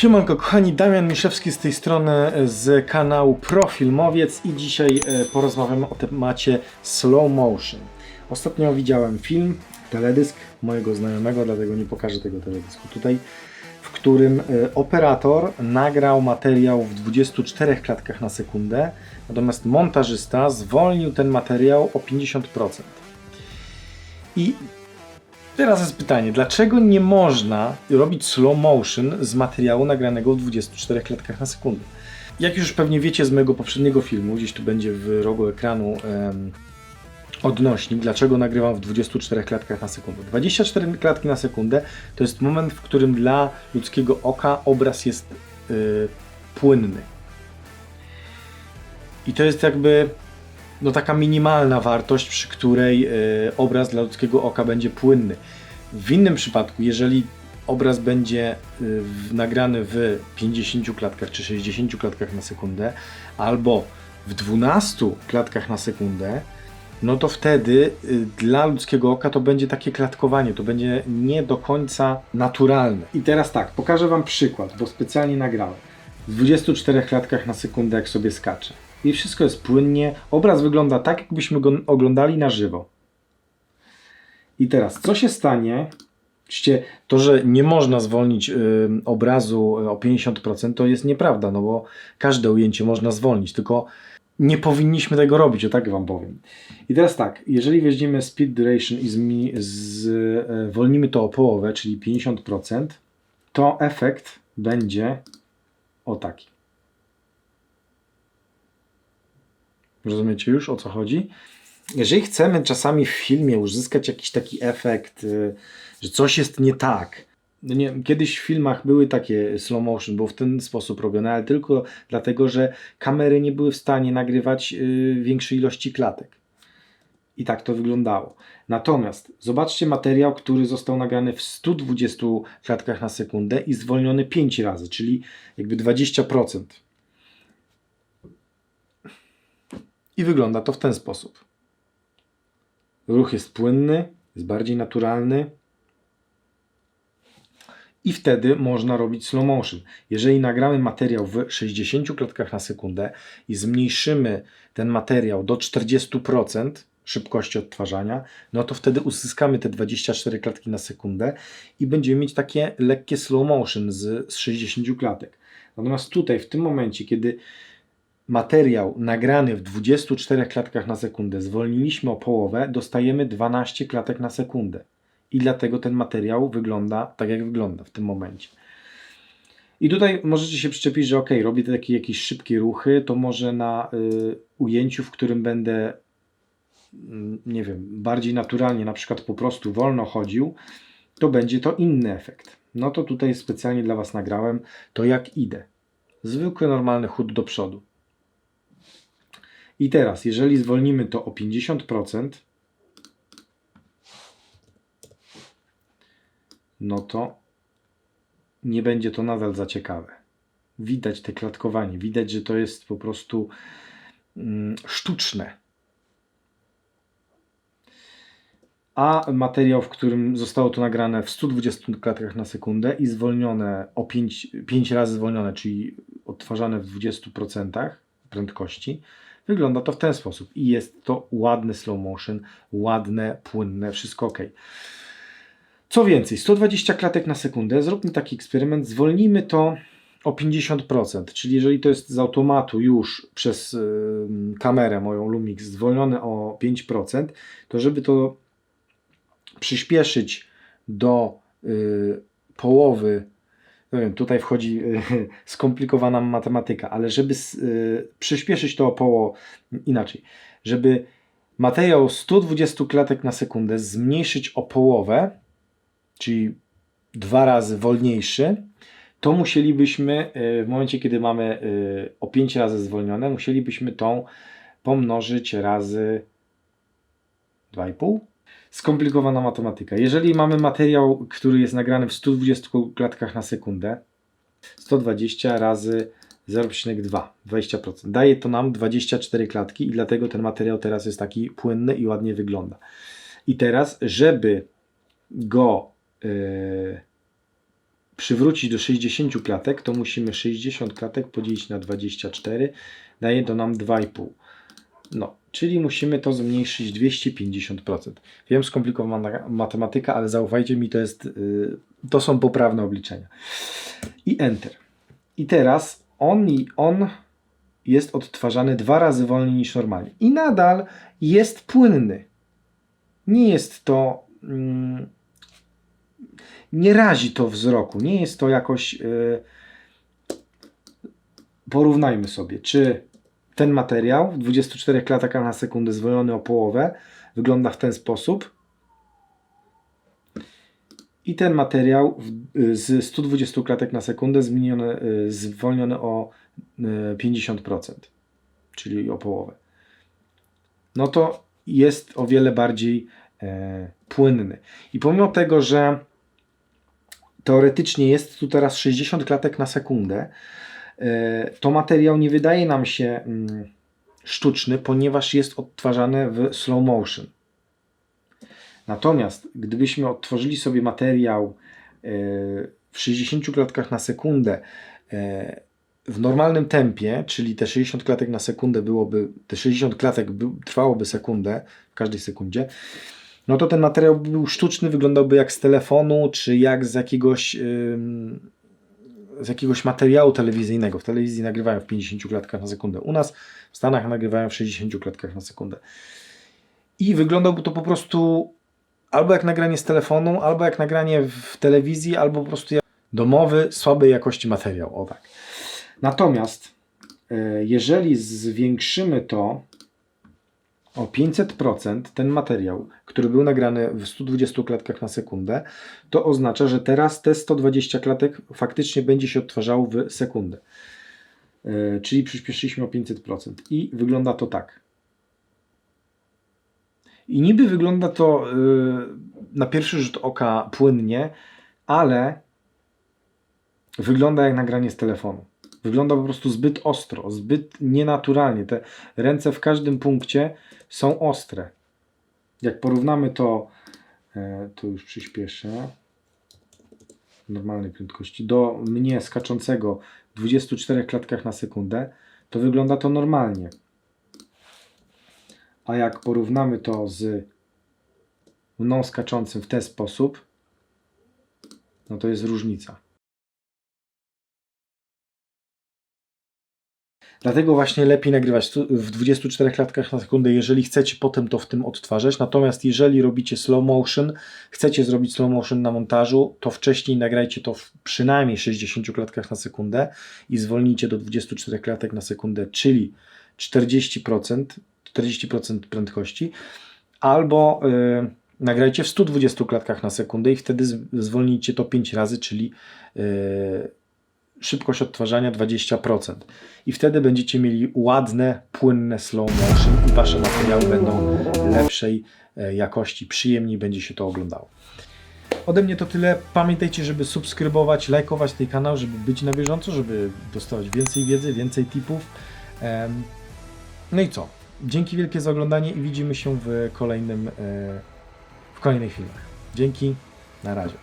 Siemanko, kochani, Damian Miszewski z tej strony e, z kanału Profilmowiec i dzisiaj e, porozmawiamy o temacie slow motion. Ostatnio widziałem film, teledysk mojego znajomego, dlatego nie pokażę tego teledysku tutaj, w którym e, operator nagrał materiał w 24 klatkach na sekundę, natomiast montażysta zwolnił ten materiał o 50%. I Teraz jest pytanie, dlaczego nie można robić slow motion z materiału nagranego w 24 klatkach na sekundę? Jak już pewnie wiecie z mojego poprzedniego filmu, gdzieś tu będzie w rogu ekranu em, odnośnik, dlaczego nagrywam w 24 klatkach na sekundę. 24 klatki na sekundę to jest moment, w którym dla ludzkiego oka obraz jest y, płynny. I to jest jakby no taka minimalna wartość, przy której e, obraz dla ludzkiego oka będzie płynny. W innym przypadku, jeżeli obraz będzie w, nagrany w 50 klatkach czy 60 klatkach na sekundę, albo w 12 klatkach na sekundę, no to wtedy y, dla ludzkiego oka to będzie takie klatkowanie, to będzie nie do końca naturalne. I teraz tak, pokażę Wam przykład, bo specjalnie nagrałem. W 24 klatkach na sekundę, jak sobie skaczę. I wszystko jest płynnie. Obraz wygląda tak, jakbyśmy go oglądali na żywo. I teraz, co się stanie? Oczywiście to, że nie można zwolnić y, obrazu o 50%, to jest nieprawda, no bo każde ujęcie można zwolnić, tylko nie powinniśmy tego robić, o tak Wam powiem. I teraz tak, jeżeli weźmiemy speed duration i zwolnimy to o połowę, czyli 50%, to efekt będzie o taki. Rozumiecie już o co chodzi? Jeżeli chcemy czasami w filmie uzyskać jakiś taki efekt, y, że coś jest nie tak. No nie, kiedyś w filmach były takie slow motion, było w ten sposób robione, ale tylko dlatego, że kamery nie były w stanie nagrywać y, większej ilości klatek. I tak to wyglądało. Natomiast zobaczcie materiał, który został nagrany w 120 klatkach na sekundę i zwolniony 5 razy, czyli jakby 20%. I wygląda to w ten sposób. Ruch jest płynny, jest bardziej naturalny. I wtedy można robić slow motion. Jeżeli nagramy materiał w 60 klatkach na sekundę i zmniejszymy ten materiał do 40% szybkości odtwarzania, no to wtedy uzyskamy te 24 klatki na sekundę i będziemy mieć takie lekkie slow motion z, z 60 klatek. Natomiast tutaj, w tym momencie, kiedy materiał nagrany w 24 klatkach na sekundę zwolniliśmy o połowę, dostajemy 12 klatek na sekundę. I dlatego ten materiał wygląda tak, jak wygląda w tym momencie. I tutaj możecie się przyczepić, że ok, robię takie jakieś szybkie ruchy, to może na y, ujęciu, w którym będę, y, nie wiem, bardziej naturalnie, na przykład po prostu wolno chodził, to będzie to inny efekt. No to tutaj specjalnie dla Was nagrałem to, jak idę. Zwykły, normalny chód do przodu. I teraz, jeżeli zwolnimy to o 50%, no to nie będzie to nadal za ciekawe. Widać te klatkowanie, widać, że to jest po prostu mm, sztuczne. A materiał, w którym zostało to nagrane w 120 klatkach na sekundę i zwolnione o 5, 5 razy zwolnione, czyli odtwarzane w 20% prędkości, Wygląda to w ten sposób i jest to ładny slow motion, ładne, płynne, wszystko ok. Co więcej, 120 klatek na sekundę, zróbmy taki eksperyment, zwolnijmy to o 50%, czyli jeżeli to jest z automatu już przez y, kamerę moją Lumix zwolnione o 5%, to żeby to przyspieszyć do y, połowy wiem, tutaj wchodzi y, skomplikowana matematyka, ale żeby y, przyspieszyć to około inaczej, żeby materiał 120 klatek na sekundę zmniejszyć o połowę, czyli dwa razy wolniejszy, to musielibyśmy w momencie, kiedy mamy o 5 razy zwolnione, musielibyśmy tą pomnożyć razy 2,5 skomplikowana matematyka. Jeżeli mamy materiał, który jest nagrany w 120 klatkach na sekundę, 120 razy 0,2, 20%. Daje to nam 24 klatki i dlatego ten materiał teraz jest taki płynny i ładnie wygląda. I teraz, żeby go yy, przywrócić do 60 klatek, to musimy 60 klatek podzielić na 24, daje to nam 2,5. No, czyli musimy to zmniejszyć 250%. Wiem, skomplikowana matematyka, ale zaufajcie mi, to jest, yy, to są poprawne obliczenia. I Enter. I teraz on, i on jest odtwarzany dwa razy wolniej niż normalnie. I nadal jest płynny. Nie jest to. Mm, nie razi to wzroku. Nie jest to jakoś. Yy, porównajmy sobie, czy ten materiał w 24 klatkach na sekundę zwolniony o połowę wygląda w ten sposób. I ten materiał w- z 120 klatek na sekundę zmieniony, y, zwolniony o y, 50%, czyli o połowę. No to jest o wiele bardziej e, płynny. I pomimo tego, że teoretycznie jest tu teraz 60 klatek na sekundę, to materiał nie wydaje nam się mm, sztuczny, ponieważ jest odtwarzany w slow motion. Natomiast gdybyśmy odtworzyli sobie materiał e, w 60 klatkach na sekundę e, w normalnym tempie, czyli te 60 klatek na sekundę byłoby, te 60 klatek by, trwałoby sekundę w każdej sekundzie, no to ten materiał by był sztuczny, wyglądałby jak z telefonu, czy jak z jakiegoś, ym, z jakiegoś materiału telewizyjnego. W telewizji nagrywają w 50 klatkach na sekundę. U nas w Stanach nagrywają w 60 klatkach na sekundę. I wyglądałby to po prostu albo jak nagranie z telefonu, albo jak nagranie w telewizji, albo po prostu jak domowy, słabej jakości materiał. O tak. Natomiast e, jeżeli zwiększymy to o 500%, ten materiał, który był nagrany w 120 klatkach na sekundę, to oznacza, że teraz te 120 klatek faktycznie będzie się odtwarzało w sekundę. E, Czyli przyspieszyliśmy o 500%. I wygląda to tak. I niby wygląda to y, na pierwszy rzut oka płynnie, ale wygląda jak nagranie z telefonu. Wygląda po prostu zbyt ostro, zbyt nienaturalnie. Te ręce w każdym punkcie są ostre. Jak porównamy to, e, to już przyspieszę, normalnej prędkości, do mnie skaczącego w 24 klatkach na sekundę, to wygląda to normalnie. A jak porównamy to z mną skaczącym w ten sposób, no to jest różnica. Dlatego właśnie lepiej nagrywać w 24 klatkach na sekundę, jeżeli chcecie potem to w tym odtwarzać. Natomiast jeżeli robicie slow motion, chcecie zrobić slow motion na montażu, to wcześniej nagrajcie to w przynajmniej 60 klatkach na sekundę i zwolnijcie do 24 klatek na sekundę, czyli 40%, 40% prędkości, albo y, nagrajcie w 120 klatkach na sekundę i wtedy zwolnijcie to 5 razy, czyli y, szybkość odtwarzania 20%. I wtedy będziecie mieli ładne, płynne slow motion i wasze materiały będą lepszej e, jakości, przyjemniej będzie się to oglądało. Ode mnie to tyle. Pamiętajcie, żeby subskrybować, lajkować ten kanał, żeby być na bieżąco, żeby dostawać więcej wiedzy, więcej tipów. No i co? Dzięki wielkie za oglądanie i widzimy się w kolejnym, e, w kolejnych filmach. Dzięki, na razie.